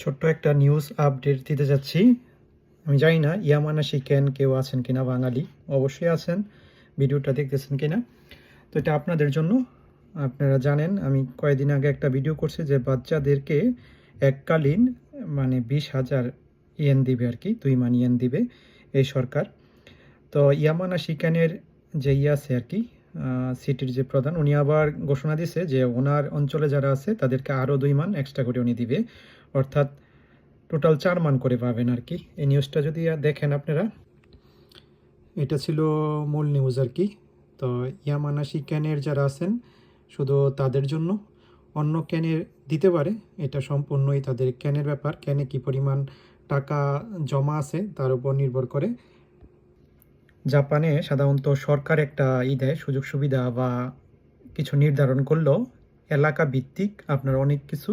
ছোট্ট একটা news update দিতে যাচ্ছি। আমি জানি না, ইয়ামানা শিখেন কেউ আছেন কিনা, বাঙালি অবশ্যই আছেন। ভিডিওটা দেখতেছেন কিনা? তো এটা আপনাদের জন্য। আপনারা জানেন, আমি কয়েকদিন আগে একটা ভিডিও করছি যে বাচ্চাদেরকে এককালীন মানে বিশ হাজার ইয়েন দিবে আর কি, দুই মান ইয়েন দিবে এই সরকার। তো ইয়ামানা শিকানের যে ইয়ে আছে আর কি সিটির যে প্রধান, উনি আবার ঘোষণা দিছে যে ওনার অঞ্চলে যারা আছে, তাদেরকে আরও দুই মান এক্সট্রা করে উনি দিবে। অর্থাৎ টোটাল চার মান করে পাবেন আর কি। এই নিউজটা যদি দেখেন আপনারা। এটা ছিল মূল নিউজ আর কি। তো ইয়ামানাসি ক্যানের যারা আছেন, শুধু তাদের জন্য। অন্য ক্যানের দিতে পারে, এটা সম্পূর্ণই তাদের ক্যানের ব্যাপার। ক্যানে কি পরিমাণ টাকা জমা আছে, তার উপর নির্ভর করে। জাপানে সাধারণত সরকার একটা ই দেয়, সুযোগ সুবিধা বা কিছু নির্ধারণ করলেও এলাকা ভিত্তিক আপনার অনেক কিছু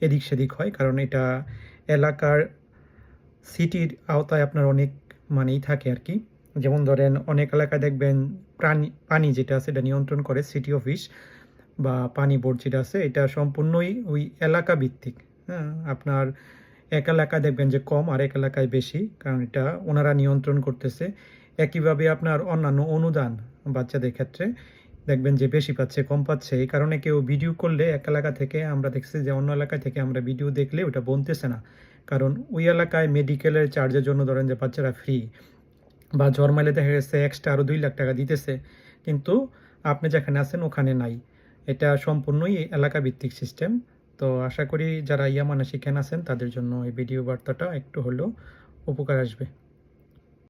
এদিক সেদিক হয়। কারণ এটা এলাকার সিটির আওতায় আপনার অনেক মানেই থাকে আর কি। যেমন ধরেন, অনেক এলাকায় দেখবেন প্রাণী, পানি যেটা আছে এটা নিয়ন্ত্রণ করে সিটি অফিস বা পানি বোর্ড যেটা আছে, এটা সম্পূর্ণই ওই এলাকা ভিত্তিক। হ্যাঁ আপনার এক এলাকায় দেখবেন যে কম আর এক এলাকায় বেশি, কারণ এটা ওনারা নিয়ন্ত্রণ করতেছে। একইভাবে আপনার অন্যান্য অনুদান বাচ্চাদের ক্ষেত্রে দেখবেন যে বেশি পাচ্ছে, কম পাচ্ছে। এই কারণে কেউ ভিডিও করলে এক এলাকা থেকে আমরা দেখছি যে অন্য এলাকা থেকে আমরা ভিডিও দেখলে ওটা বনতেছে না। কারণ ওই এলাকায় মেডিকেলের চার্জের জন্য ধরেন যে বাচ্চারা ফ্রি বা জন্মাইলে দেখা গেছে এক্সট্রা আরও দুই লাখ টাকা দিতেছে। কিন্তু আপনি যেখানে আছেন ওখানে নাই। এটা সম্পূর্ণই এলাকা ভিত্তিক সিস্টেম তো আশা করি যারা ইয়ামানা শিখেন আছেন তাদের জন্য এই ভিডিও বার্তাটা একটু হলেও উপকার আসবে।